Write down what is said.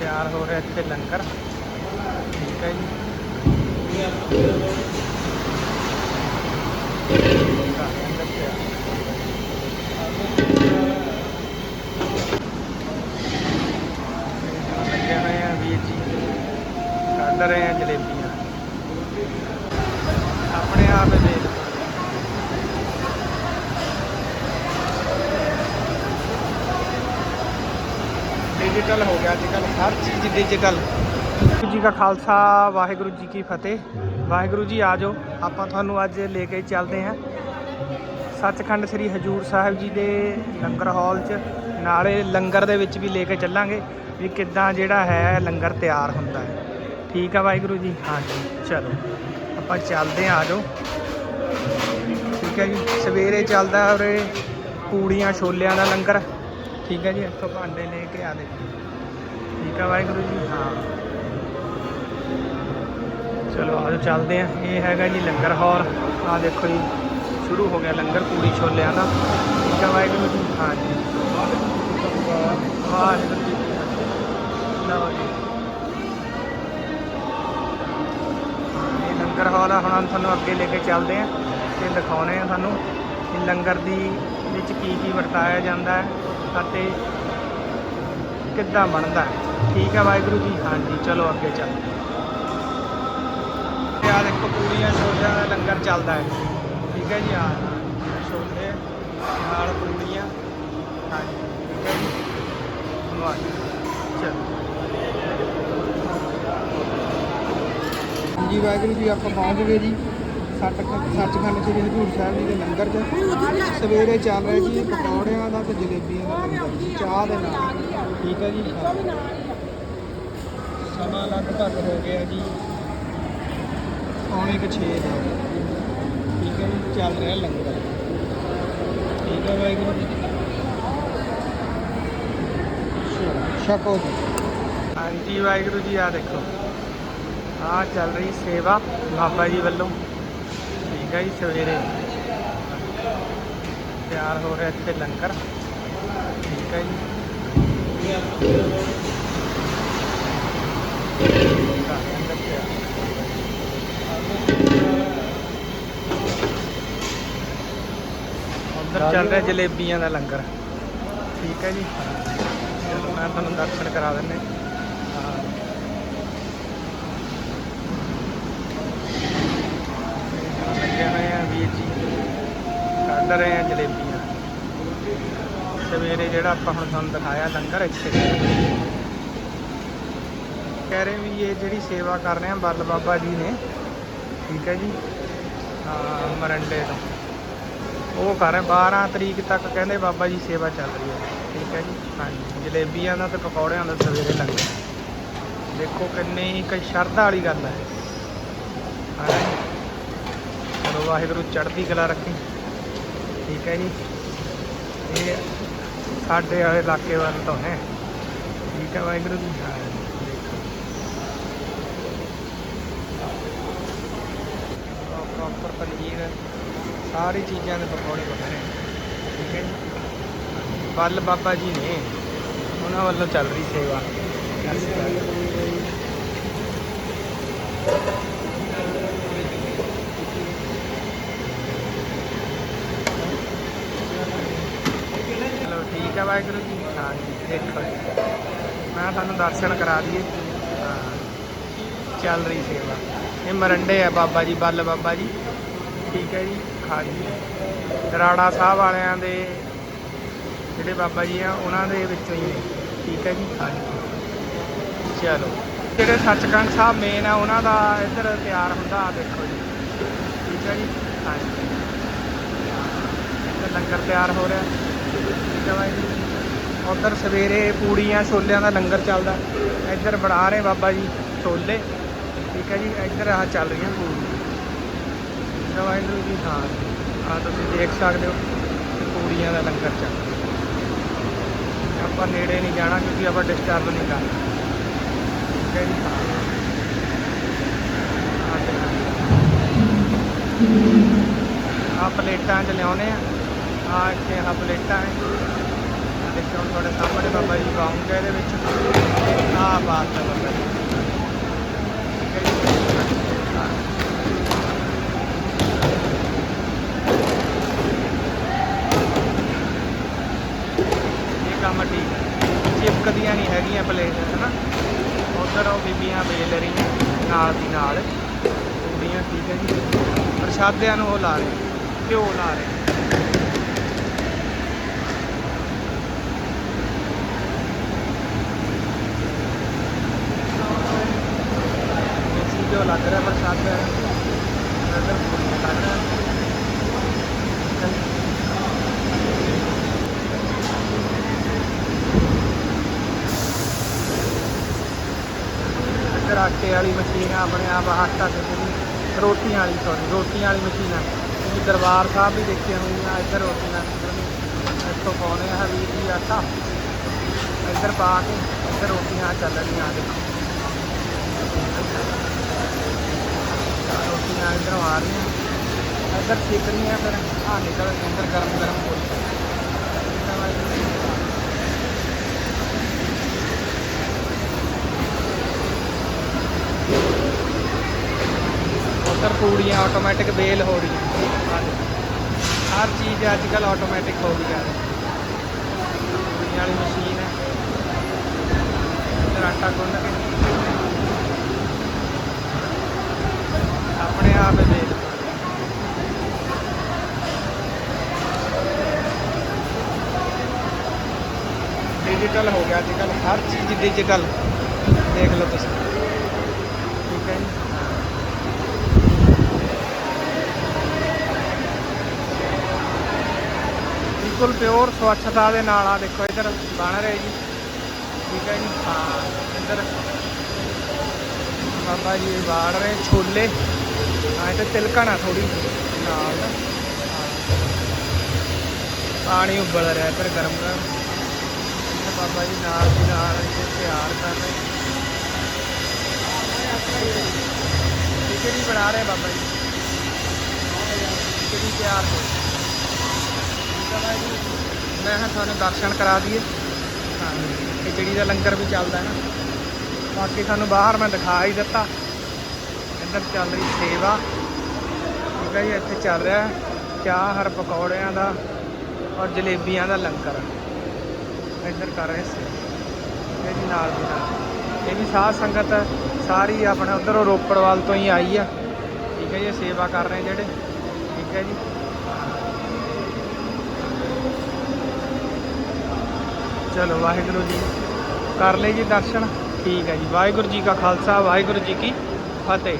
ਤਿਆਰ ਹੋ ਰਿਹਾ ਇੱਥੇ ਲੰਗਰ। ਠੀਕ ਹੈ ਜੀ। ਲੰਗਰ ਤਿਆਰ। ਲੱਗੇ ਹੋਏ ਆ ਵੀਰ ਜੀ। ਕੱਢ ਰਹੇ ਆ ਜਲੇਬੀਆਂ। ਆਪਣੇ ਆਪ ਹੀ ਦੇਖ ਡਿਜੀਟਲ ਹੋ ਗਿਆ ਅੱਜ ਕੱਲ੍ਹ, ਹਰ ਚੀਜ਼ ਡਿਜੀਟਲ ਵਾਹਿਗੁਰੂ ਜੀ ਕਾ ਖਾਲਸਾ, ਵਾਹਿਗੁਰੂ ਜੀ ਕੀ ਫਤਿਹ। ਵਾਹਿਗੁਰੂ ਜੀ ਆ ਜਾਓ, ਆਪਾਂ ਤੁਹਾਨੂੰ ਅੱਜ ਲੈ ਕੇ ਚੱਲਦੇ ਹਾਂ। ਸੱਚਖੰਡ ਸ੍ਰੀ ਹਜੂਰ ਸਾਹਿਬ ਜੀ ਦੇ ਲੰਗਰ ਹਾਲ 'ਚ, ਨਾਲੇ ਲੰਗਰ ਦੇ ਵਿੱਚ ਵੀ ਲੈ ਕੇ ਚੱਲਾਂਗੇ, ਵੀ ਕਿੱਦਾਂ ਜਿਹੜਾ ਹੈ ਲੰਗਰ ਤਿਆਰ ਹੁੰਦਾ ਹੈ। ਠੀਕ ਆ ਵਾਹਿਗੁਰੂ ਜੀ? ਹਾਂਜੀ, ਚਲੋ, ਆਪਾਂ ਚੱਲਦੇ ਹਾਂ, ਆ ਜਾਓ। ਠੀਕ ਹੈ ਜੀ, ਸਵੇਰੇ ਚੱਲਦਾ ਉਰੇ ਪੂੜੀਆਂ ਛੋਲਿਆਂ ਦਾ ਲੰਗਰ। ਠੀਕ ਹੈ ਜੀ ਇੱਥੋਂ ਭਾਂਡੇ ਲੈ ਕੇ ਆ ਦੇ ਠੀਕ ਆ ਵਾਹਿਗੁਰੂ ਜੀ? ਹਾਂ। ਚਲੋ ਆਜੋ ਚੱਲਦੇ ਆ ਇਹ ਹੈਗਾ ਜੀ ਲੰਗਰ ਹਾਲ। ਆ ਦੇਖੋ ਜੀ, ਸ਼ੁਰੂ ਹੋ ਗਿਆ ਲੰਗਰ ਪੂੜੀ ਛੋਲਿਆਂ ਦਾ ਠੀਕ ਆ ਵਾਹਿਗੁਰੂ ਜੀ? ਹਾਂ ਜੀ। ਵਾਹਿਗੁਰੂ ਜੀ ਲਓ ਜੀ। ਇਹ ਲੰਗਰ ਹਾਲ ਆ। ਹੁਣ ਤੁਹਾਨੂੰ ਅੱਗੇ ਲੈ ਕੇ ਚੱਲਦੇ ਆ ਤੇ ਦਿਖਾਉਣੇ ਆ ਤੁਹਾਨੂੰ ਕਿ ਲੰਗਰ ਦੀ ਵਿੱਚ ਕੀ ਕੀ ਵਰਤਾਇਆ ਜਾਂਦਾ ਹੈ। ਅਤੇ ਕਿੱਦਾਂ ਬਣਦਾ ਠੀਕ ਹੈ ਵਾਹਿਗੁਰੂ ਜੀ, ਹਾਂਜੀ, ਚਲੋ ਅੱਗੇ ਚੱਲਦੇ ਤੇ ਆ ਦੇਖੋ ਪੂਰੀਆਂ ਛੋਲਿਆਂ ਦਾ ਲੰਗਰ ਚੱਲਦਾ ਹੈ। ਠੀਕ ਹੈ ਜੀ ਆ ਛੋਲੇ ਨਾਲ ਪੂਰੀਆਂ ਹਾਂਜੀ, ਠੀਕ ਹੈ ਜੀ। ਧੰਨਵਾਦ। ਚਲੋ। ਜੀ ਵਾਹਿਗੁਰੂ ਜੀ, ਆਪਾਂ ਪਹੁੰਚ ਗਏ ਜੀ। ਸੱਚ ਸੱਚਖੰਡ ਸ੍ਰੀ ਹਜ਼ੂਰ ਸਾਹਿਬ ਜੀ ਦੇ ਲੰਗਰ 'ਚ। ਸਵੇਰੇ ਚੱਲ ਰਿਹਾ ਜੀ ਪਕੌੜਿਆਂ ਦਾ ਤੇ ਜਲੇਬੀਆਂ ਦਾ ਲੰਗਰ ਜੀ ਚਾਹ ਦੇ ਨਾਲ। ਠੀਕ ਹੈ ਜੀ? ਸਮਾਂ ਲਗਭਗ ਹੋ ਗਿਆ ਜੀ। ਪੌਣੇ ਕੁ ਛੇ ਦਾ। ਠੀਕ ਹੈ ਜੀ? ਚੱਲ ਰਿਹਾ ਲੰਗਰ। ਠੀਕ ਹੈ ਵਾਹਿਗੁਰੂ ਜੀ ਛਕੋ ਜੀ। ਹਾਂਜੀ ਵਾਹਿਗੁਰੂ ਜੀ ਆ ਦੇਖੋ। ਆ ਚੱਲ ਰਹੀ ਸੇਵਾ ਬਾਬਾ ਜੀ ਵੱਲੋਂ। ਠੀਕ ਜੀ ਸਵੇਰੇ। ਤਿਆਰ ਹੋ ਰਿਹਾ ਇੱਥੇ ਲੰਗਰ। ਠੀਕ ਹੈ ਜੀ। ਲੰਗਰ ਉੱਧਰ ਚੱਲ ਰਿਹਾ ਜਲੇਬੀਆਂ ਦਾ ਲੰਗਰ। ਠੀਕ ਹੈ ਜੀ। ਚਲੋ ਮੈਂ ਤੁਹਾਨੂੰ ਦਰਸ਼ਨ ਕਰਾ ਦਿੰਨੇ ਹਾਂ ਲੱਗੇ ਹੋਏ ਆ ਵੀਰ ਜੀ ਕੱਢ ਰਹੇ ਆ ਜਲੇਬੀਆਂ। ਸਵੇਰੇ ਜਿਹੜਾ ਆਪਾਂ ਹੁਣ ਤੁਹਾਨੂੰ ਦਿਖਾਇਆ ਲੰਗਰ ਇੱਥੇ। ਕਹਿ ਰਹੇ ਵੀ ਇਹ ਜਿਹੜੀ ਸੇਵਾ ਕਰ ਰਹੇ ਆ ਬੱਲ ਬਾਬਾ ਜੀ ਨੇ, ਠੀਕ ਹੈ ਜੀ, ਹਾਂ, ਮਰੰਡੇ ਤੋਂ। ਉਹ ਕਰ ਰਹੇ 12 ਤਰੀਕ ਤੱਕ ਕਹਿੰਦੇ ਬਾਬਾ ਜੀ ਸੇਵਾ ਚੱਲ ਰਹੀ ਹੈ, ਠੀਕ ਹੈ ਜੀ, ਹਾਂਜੀ। ਜਲੇਬੀਆਂ ਦਾ ਤੇ ਪਕੌੜਿਆਂ ਦਾ ਸਵੇਰੇ ਲੰਗਰ। ਦੇਖੋ ਕਿੰਨੀ ਕਈ ਸ਼ਰਧਾ ਵਾਲੀ ਗੱਲ ਹੈ। ਹਾਂ ਵਾਹਿਗੁਰੂ ਚੜ੍ਹਦੀ ਕਲਾ ਰੱਖੀ। ਠੀਕ ਹੈ ਜੀ। ਇਹ ਸਾਡੇ ਵਾਲੇ ਇਲਾਕੇ ਵੱਲ ਤੋਂ ਹੈ। ਠੀਕ ਹੈ ਵਾਹਿਗੁਰੂ ਜੀ। ਪ੍ਰੋਪਰ ਪਨੀਰ, ਸਾਰੀ ਚੀਜ਼ਾਂ ਦੇ ਪਕੌੜੇ ਬਣ ਠੀਕ ਹੈ ਜੀ। ਵੱਲ ਬਾਬਾ ਜੀ ਨੇ, ਉਹਨਾਂ ਵੱਲੋਂ ਚੱਲ ਰਹੀ ਸੇਵਾ। ਚਲੋ ਠੀਕ ਹੈ ਵਾਹਿਗੁਰੂ ਜੀ ਹਾਂ ਦੇਖੋ ਜੀ, ਮੈਂ ਤੁਹਾਨੂੰ ਦਰਸ਼ਨ ਕਰਾ ਦਈਏ। ਹਾਂ, ਚੱਲ ਰਹੀ ਸੇਵਾ। ਇਹ ਮਰੰਡੇ ਆ ਬਾਬਾ ਜੀ, ਬੱਲ ਬਾਬਾ ਜੀ। ਠੀਕ ਹੈ ਜੀ ਹਾਂਜੀ ਰਾੜਾ ਸਾਹਿਬ ਵਾਲਿਆਂ ਦੇ ਜਿਹੜੇ ਬਾਬਾ ਜੀ ਆ, ਉਹਨਾਂ ਦੇ ਵਿੱਚੋਂ ਹੀ ਨੇ। ਠੀਕ ਹੈ ਜੀ ਹਾਂਜੀ ਚਲੋ। ਜਿਹੜੇ ਸੱਚਖੰਡ ਸਾਹਿਬ ਮੇਨ ਆ, ਉਹਨਾਂ ਦਾ ਇੱਧਰ ਤਿਆਰ ਹੁੰਦਾ ਆ ਦੇਖੋ ਜੀ। ਠੀਕ ਹੈ ਜੀ ਹਾਂਜੀ ਇੱਧਰ ਲੰਗਰ ਤਿਆਰ ਹੋ ਰਿਹਾ। ਠੀਕ ਹੈ ਬਾਈ ਉਧਰ ਸਵੇਰੇ ਪੂੜੀਆਂ, ਛੋਲਿਆਂ ਦਾ ਲੰਗਰ ਚੱਲਦਾ। ਇੱਧਰ ਬਣਾ ਰਹੇ ਬਾਬਾ ਜੀ ਛੋਲੇ। ਠੀਕ ਹੈ ਜੀ, ਇੱਧਰ ਆ ਚੱਲ ਰਹੀਆਂ ਪੂੜੀਆਂ। ਠੀਕ ਹੈ ਵਾਹਿਗੁਰੂ ਜੀ ਹਾਂ ਆ ਤੁਸੀਂ ਦੇਖ ਸਕਦੇ ਹੋ ਕਿ ਪੂੜੀਆਂ ਦਾ ਲੰਗਰ ਚੱਲ ਆਪਾਂ ਨੇੜੇ ਨਹੀਂ ਜਾਣਾ ਕਿਉਂਕਿ ਆਪਾਂ ਡਿਸਟਰਬ ਨਹੀਂ ਕਰਨਾ ਠੀਕ ਹੈ ਜੀ, ਹਾਂ। ਆਹ ਪਲੇਟਾਂ ਚ ਲਿਆਉਨੇ ਆ। ਆ ਇੱਥੇ ਆਹ ਪਲੇਟਾਂ ਹੈ ਦੇਖੋ ਹੁਣ ਤੁਹਾਡੇ ਸਾਹਮਣੇ ਬਾਬਾ ਜੀ ਪਾਉਂਗੇ ਇਹਦੇ ਵਿੱਚ ਆ ਬਾਤ ਹੈ ਬਾਬਾ ਜੀ। ਠੀਕ ਹੈ ਜੀ ਇਹ ਕੰਮ ਠੀਕ ਹੈ। ਚਿਪਕਦੀਆਂ ਨਹੀਂ ਹੈਗੀਆਂ ਪਲੇਟ ਨਾ? ਉਧਰ ਉਹ ਬੀਬੀਆਂ ਵੇਲ ਰਹੀਆਂ, ਨਾਲ ਦੀ ਨਾਲ। ਕੁੜੀਆਂ ਠੀਕ ਹੈ ਜੀ। ਪ੍ਰਸ਼ਾਦਿਆਂ ਨੂੰ ਉਹ ਲਾ ਰਹੇ, ਘਿਓ ਲਾ ਰਹੇ। ਦੇਸੀ ਘਿਓ ਲੱਗ ਰਿਹਾ ਪ੍ਰਸ਼ਾਦਿਆਂ ਨੂੰ ਇੱਧਰ ਕੁੜੀਆਂ ਇੱਧਰ ਆਟੇ ਵਾਲੀ ਮਸ਼ੀਨ ਆ, ਆਪਣੇ ਆਪ ਆਟਾ ਦੇ ਰੋਟੀਆਂ ਵਾਲੀ ਸੌਰੀ ਰੋਟੀਆਂ ਵਾਲੀ ਮਸ਼ੀਨ ਆ। ਤੁਸੀਂ ਦਰਬਾਰ ਸਾਹਿਬ ਵੀ ਦੇਖੀਆਂ ਹੋਈਆਂ ਇੱਧਰ ਰੋਟੀਆਂ ਇੱਥੋਂ ਪਾਉਣੇ ਆ ਵੀ ਜੀ ਆਟਾ ਇੱਧਰ ਪਾ ਕੇ, ਇੱਧਰ ਰੋਟੀਆਂ ਚੱਲ ਰਹੀਆਂ ਦੇਖੋ। ਰੋਟੀਆਂ ਇੱਧਰੋਂ ਆ ਰਹੀਆਂ। ਇੱਧਰ ਸਿੱਕ ਰਹੀਆਂ, ਫਿਰ ਆ ਨਿਕਲ ਅੰਦਰ ਗਰਮ ਗਰਮ ਹੋ ਉੱਧਰ ਪੂੜੀਆਂ ਆਟੋਮੈਟਿਕ ਬੇਲ ਹੋ ਰਹੀ ਹਰ ਚੀਜ਼ ਅੱਜ ਕੱਲ ਆਟੋਮੈਟਿਕ ਹੋ ਗਈ ਹੈ ਪੂੜੀਆਂ ਵਾਲੀ ਮਸ਼ੀਨ ਹੈ। ਇੱਧਰ ਆਟਾ ਗੁੰਨ ਕੇ। ਆਪਣੇ ਆਪ ਹੀ ਬੇਲ ਡਿਜੀਟਲ ਹੋ ਗਿਆ ਅੱਜ ਕੱਲ ਹਰ ਚੀਜ਼ ਡਿਜੀਟਲ ਦੇਖ ਲਓ ਤੁਸੀਂ। ਠੀਕ ਹੈ ਜੀ। ਬਿਲਕੁਲ ਪਿਓਰ ਸਵੱਛਤਾ ਦੇ ਨਾਲ ਆ, ਦੇਖੋ ਇੱਧਰ ਬਣ ਰਹੇ ਜੀ। ਠੀਕ ਹੈ ਜੀ। ਹਾਂ, ਇੱਧਰ। ਬਾਬਾ ਜੀ ਵਾੜ ਰਹੇ, ਛੋਲੇ। ਹਾਂ ਤੇ ਤਿਲਕਣਾ ਥੋੜੀ ਨਾਲ। ਨਾ। ਹਾਂ। ਪਾਣੀ ਉਬਲ ਰਿਹਾ ਫਿਰ ਗਰਮ ਗਰਮ। ਬਾਬਾ ਜੀ ਨਾਲ ਦੀ ਨਾਲ ਇੱਥੇ ਕਰ ਰਹੇ। ਖਿਚੜੀ ਬਣਾ ਰਹੇ ਬਾਬਾ ਜੀ। ਖਿਚੜੀ ਤਿਆਰ ਹੋ ਜੀ ਮੈਂ ਕਿਹਾ ਤੁਹਾਨੂੰ ਦਰਸ਼ਨ ਕਰਾ ਦਈਏ। ਹਾਂ, ਖਿਚੜੀ ਦਾ ਲੰਗਰ ਵੀ ਚੱਲਦਾ ਹੈ ਨਾ। ਬਾਕੀ ਤੁਹਾਨੂੰ ਬਾਹਰ ਮੈਂ ਦਿਖਾ ਹੀ ਦਿੱਤਾ। ਇੱਧਰ ਚੱਲ ਰਹੀ ਸੇਵਾ। ਠੀਕ ਹੈ ਜੀ, ਇੱਥੇ ਚੱਲ ਰਿਹਾ ਚਾਹ ਹਰ ਪਕੌੜਿਆਂ ਦਾ ਔਰ ਜਲੇਬੀਆਂ ਦਾ ਲੰਗਰ। ਇੱਧਰ ਕਰ ਰਹੇ ਸੀ। ਇਹ ਜੀ ਨਾਲ ਦੀ ਨਾਲ। ਇਹ ਵੀ ਸਾਧ ਸੰਗਤ ਸਾਰੀ ਆਪਣੇ ਉਧਰੋਂ ਰੋਪੜ ਵੱਲ ਤੋਂ ਹੀ ਆਈ ਆ। ਠੀਕ ਹੈ ਜੀ ਸੇਵਾ ਕਰ ਰਹੇ ਜਿਹੜੇ। ਠੀਕ ਹੈ ਜੀ। ਚਲੋ, ਵਾਹਿਗੁਰੂ ਜੀ। ਕਰ ਲਈ ਜੀ ਦਰਸ਼ਨ। ਠੀਕ ਹੈ ਜੀ। ਵਾਹਿਗੁਰੂ ਜੀ ਕਾ ਖਾਲਸਾ, ਵਾਹਿਗੁਰੂ ਜੀ ਕੀ ਫਤਿਹ।